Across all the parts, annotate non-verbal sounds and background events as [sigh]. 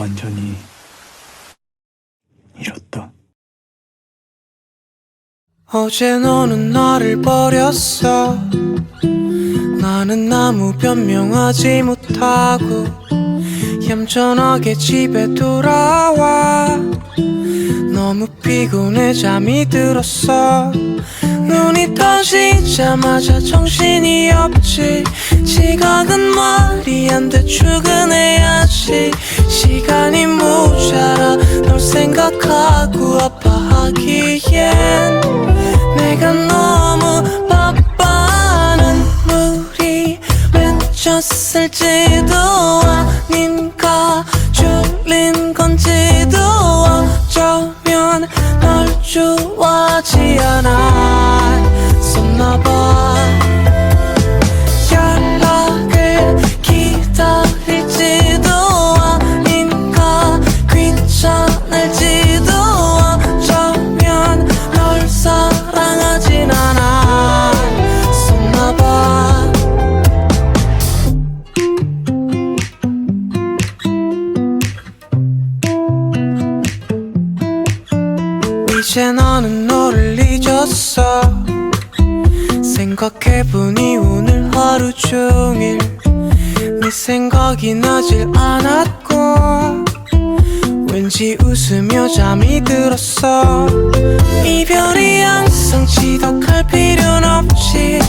완전히 잃었다. 어제 너는 나를 버렸어. 나는 아무 변명하지 못하고 얌전하게 집에 돌아와. 너무 피곤해 잠이 들었어. 눈이 떠지자마자 정신이 없지 지각은 말이 안 돼. 출근해야지. 시간이 모자라. 널 생각하고 아파하기엔 이제 너는 너를 잊었어. 생각해보니 오늘 하루 종일 네 생각이 나질 않았고 왠지 웃으며 잠이 들었어. 이별이 항상 지독할 필요는 없지.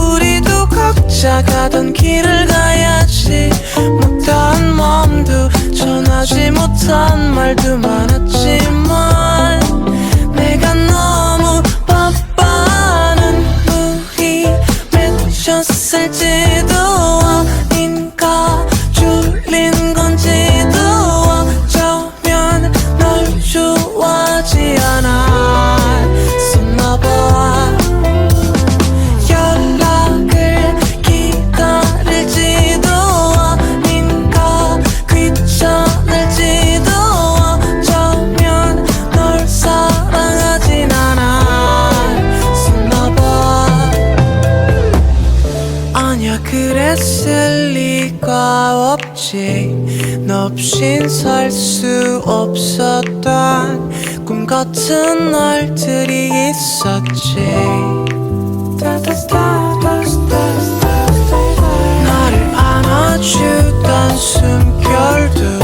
우리도 각자 가던 길을 가야지. 못다한 마음도 전하지 못한 말도 많았지만 tinham sentido. 없었던 꿈 같은 날들이 있었지. 나를 안아주던 숨결도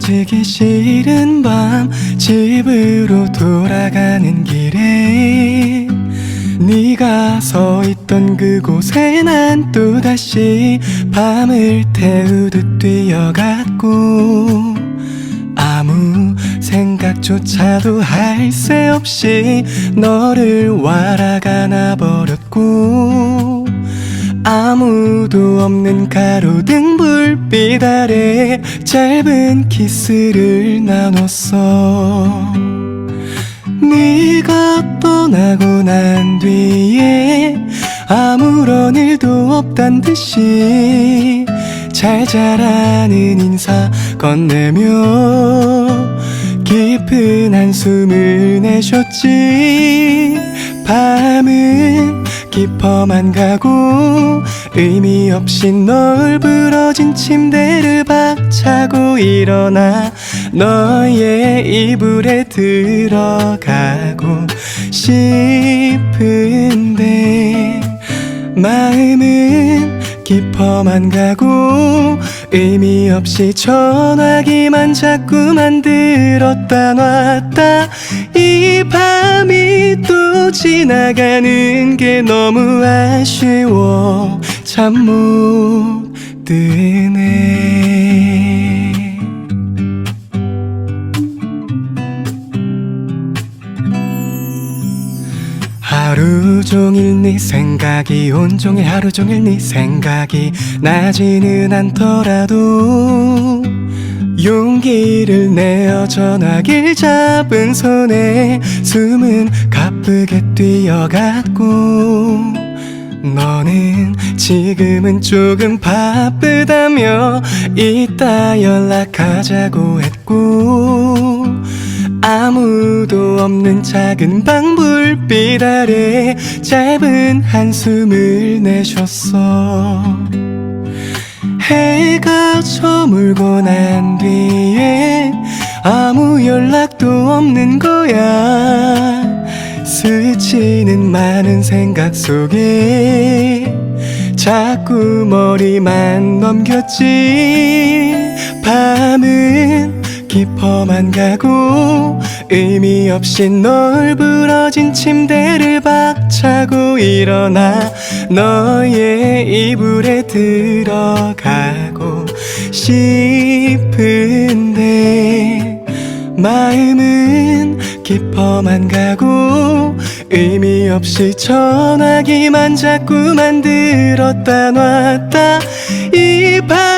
헤어지기 싫은 밤 집으로 돌아가는 길에 네가 서 있던 그곳에 난 또다시 밤을 태우듯 뛰어갔고 아무 생각조차도 할 새 없이 너를 와라가 나 버렸고 아무도 없는 가로등 불빛 아래 짧은 키스를 나눴어. 네가 떠나고 난 뒤에 아무런 일도 없단 듯이 잘 자라는 인사 건네며 깊은 한숨을 내쉬었지. 밤은 깊어만 가고 의미 없이 널브러진 침대를 박차고 일어나 너의 이불에 들어가고 싶은데 마음은 깊어만 가고 의미 없이 전화기만 자꾸만 들었다 놨다. 이 밤이 또 지나가는 게 너무 아쉬워. 잠 못 드네 종일 네 생각이 온종일 하루 종일 네 생각이 나지는 않더라도 용기를 내어 전화기를 잡은 손에 숨은 가쁘게 뛰어갔고 너는 지금은 조금 바쁘다며 이따 연락하자고 했고 아무도 없는 작은 방 불빛 아래 짧은 한숨을 내쉬었어. 해가 저물고 난 뒤에 아무 연락도 없는 거야. 스치는 많은 생각 속에 자꾸 머리만 넘겼지. 밤은 깊어만 가고 의미 없이 널브러진 침대를 박차고 일어나 너의 이불에 들어가고 싶은데 마음은 깊어만 가고 의미 없이 전화기만 자꾸만 들었다 놨다 이 밤이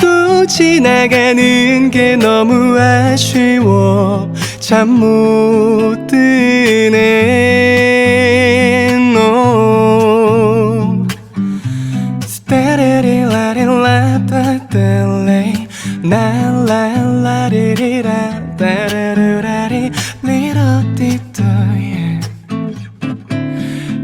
또 지나가는 게 너무 아쉬워. 잠 못 드네. No. 스타레리라리라따따레 나라라리리라 따라라라리. 리러티또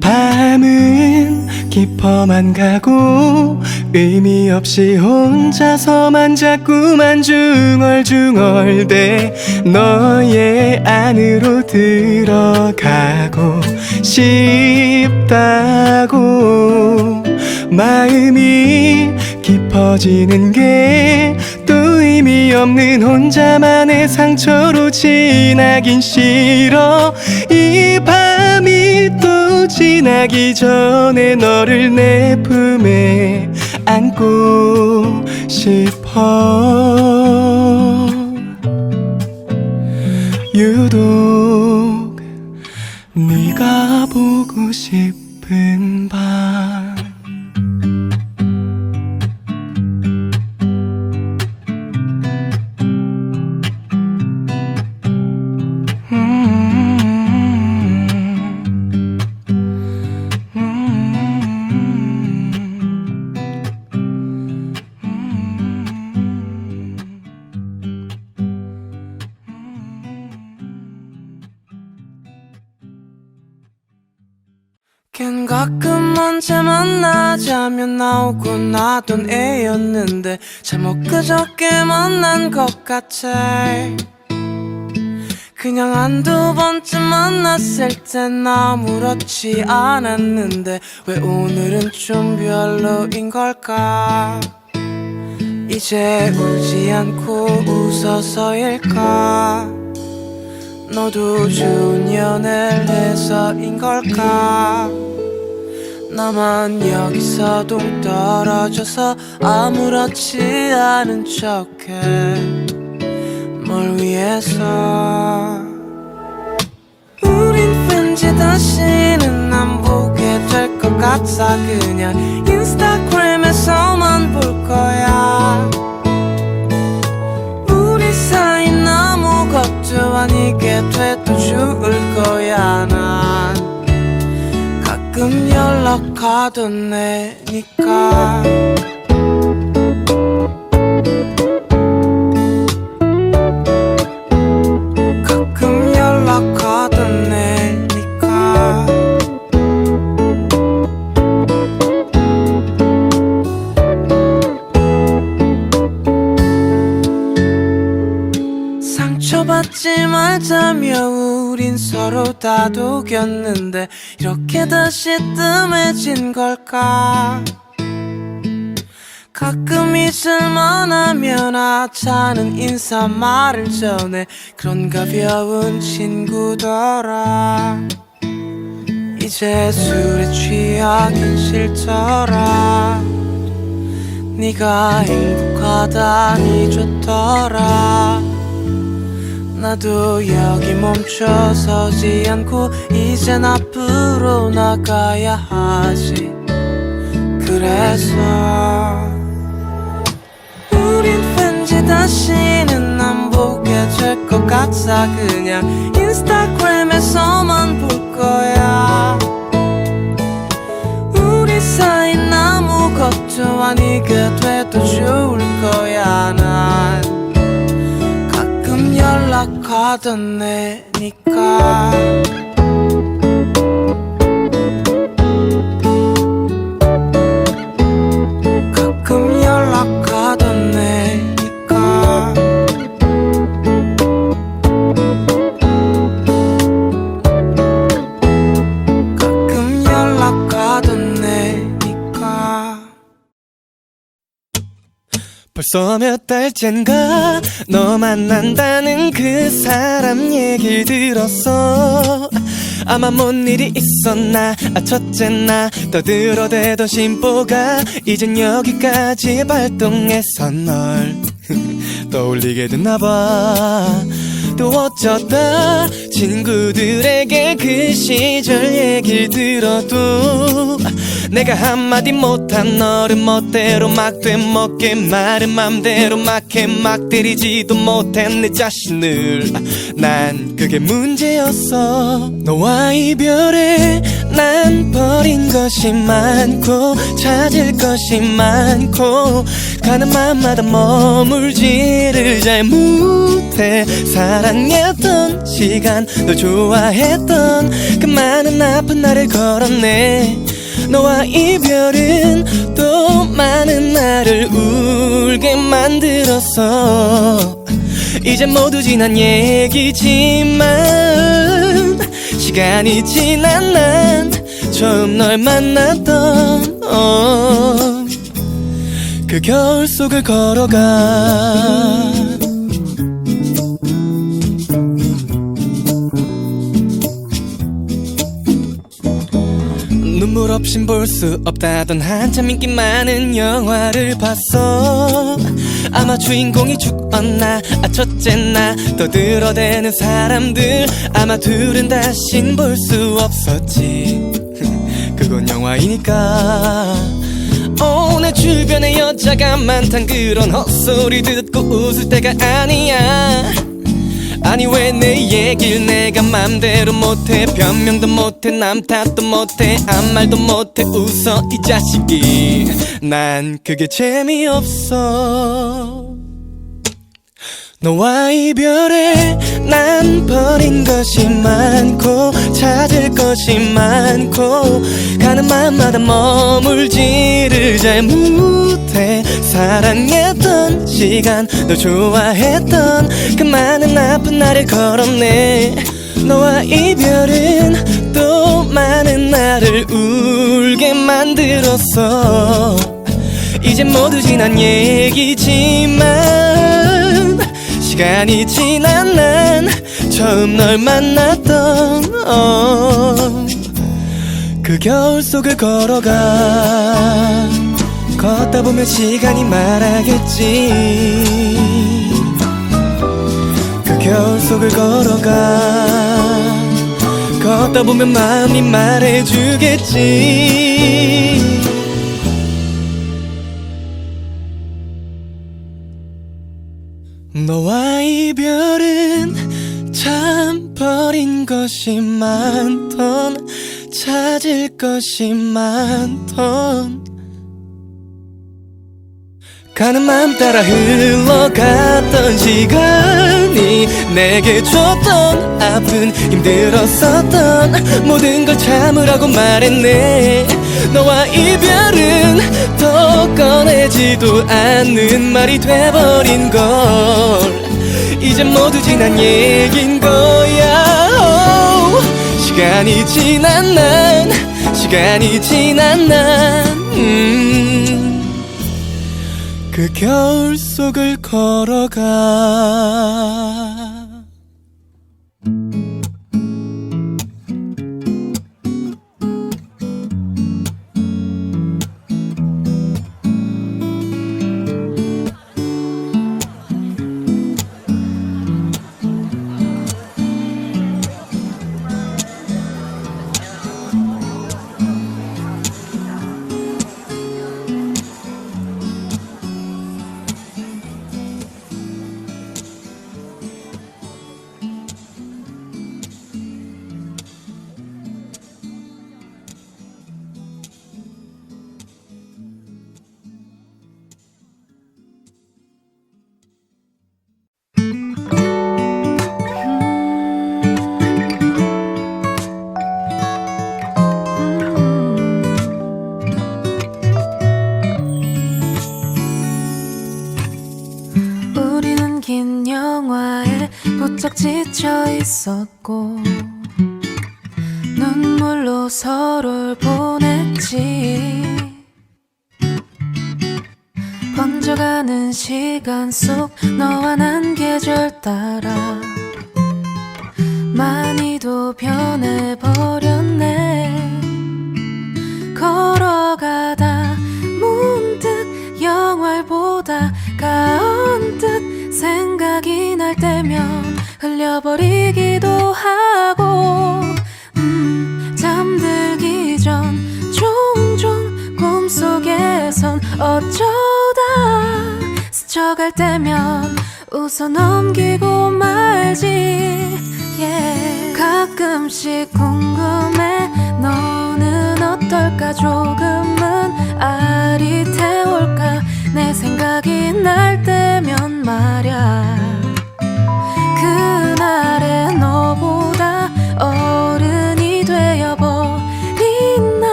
밤은 깊어만 가고 의미 없이 혼자서만 자꾸만 중얼중얼대 너의 안으로 들어가고 싶다고. 마음이 깊어지는 게 또 의미 없는 혼자만의 상처로 지나긴 싫어. 이 밤이 또 지나기 전에 너를 내 품에 안고 싶어. 유독 네가 보고 싶은 언제 만나자면 나오고 나던 애였는데 잘못 그저께 만난 것 같아. 그냥 한두 번쯤 만났을 땐 아무렇지 않았는데 왜 오늘은 좀 별로인 걸까? 이제 울지 않고 웃어서일까? 너도 좋은 연애를 해서인 걸까 나만 여기서 동 떨어져서 아무렇지 않은 척해. 뭘 위해서? 우린 왠지 다시는 안 보게 될 것 같아. 그냥 인스타그램에서만 볼 거야 연락하던 애니까 서로 다독였는데 이렇게 다시 뜸해진 걸까? 가끔 잊을만 하면 아차는 인사 말을 전해. 그런 가벼운 친구더라. 이제 술에 취하긴 싫더라. 네가 행복하다니 좋더라 나도 여기 멈춰서지 않고 이젠 앞으로 나가야 하지. 그래서 우린 왠지 다시는 안 보게 될 것 같아. 그냥 인스타그램에서만 볼 거야. 우리 사이 걱정 아니게 하던 애니까 벌써 몇 달째인가? 너 만난다는 그 사람 얘길 들었어. 아마 뭔 일이 있었나? 아 첫째 나 떠들어대던 심보가 이젠 여기까지 발동해서 널 [laughs] 떠올리게 됐나 봐. 또 어쩌다 친구들에게 그 시절 얘길 들어도 내가 한마디 못한 너를 멋대로 막 되먹게 말은 맘대로 막해 막 때리지도 못한 내 자신을. 난 그게 문제였어. 너와 이별에 난 버린 것이 많고 찾을 것이 많고 가는 맘마다 머물지를 잘 못해. 사랑했던 시간 너 좋아했던 그 많은 아픈 날을 걸었네 너와 이별은 또 많은 나를 울게 만들었어. 이제 모두 지난 얘기지만 시간이 지난 난 처음 널 만났던 어, 그 겨울 속을 걸어가 없인 볼 수 없다던 한참 인기 많은 영화를 봤어. 아마 주인공이 죽었나 아 첫째 나 떠들어대는 사람들 아마 둘은 다신 볼 수 없었지. [laughs] 그건 영화이니까. 어, 내 주변에 여자가 많단 그런 헛소리 듣고 웃을 때가 아니야 아니 왜 내 얘길 내가 맘대로 못해? 변명도 못해 남 탓도 못해 아무 말도 못해. 웃어 이 자식이. 난 그게 재미없어 너와 이별에 난 버린 것이 많고 찾을 것이 많고 가는 맘마다 머물지를 잘 못해. 사랑했던 시간 너 좋아했던 그 많은 아픈 날을 걸었네. 너와 이별은 또 많은 나를 울게 만들었어. 이제 모두 지난 얘기지만 시간이 지난 난 처음 널 만났던 어, 그 겨울 속을 걸어가. 걷다 보면 시간이 말하겠지. 그 겨울 속을 걸어가. 걷다 보면 마음이 말해주겠지 너와 이별은 참 버린 것이 많던 찾을 것이 많던 가는 마음 따라 흘러갔던 시간이 내게 줬던 아픈 힘들었었던 모든 걸 참으라고 말했네. 너와 이별은 더 꺼내지도 않는 말이 돼버린 걸 이제 모두 지난 얘긴 거야. 오, 시간이 지난 난 시간이 지난 난. 음. 그 겨울 속을 걸어가 있었고 눈물로 서로를 보냈지. 번져가는 시간 속 너와 난 계절 따라 많이도 변해버렸네. 걸어가다 문득 영화를 보다가 언뜻 생각이 날 때면 흘려버리기 웃어 넘기고 말지. Yeah. 가끔씩 궁금해. 너는 어떨까? 조금은 아리태울까? 내 생각이 날 때면 말야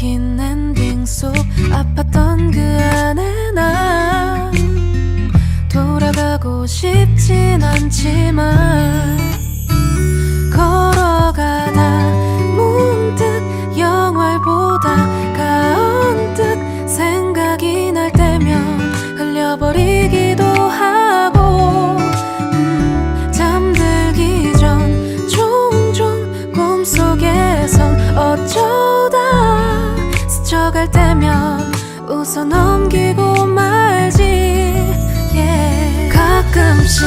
긴 엔딩 속 아팠던 그 안에 난 돌아가고 싶진 않지만 때면 웃어 넘기고 말지 yeah. 가끔씩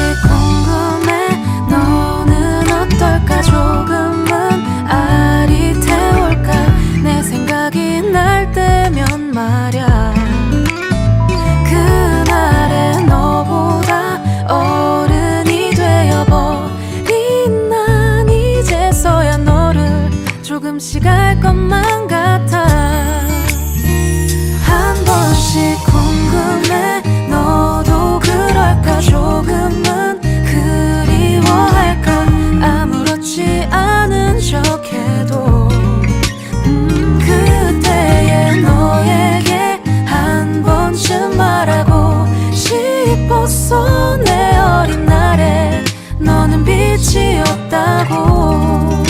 不。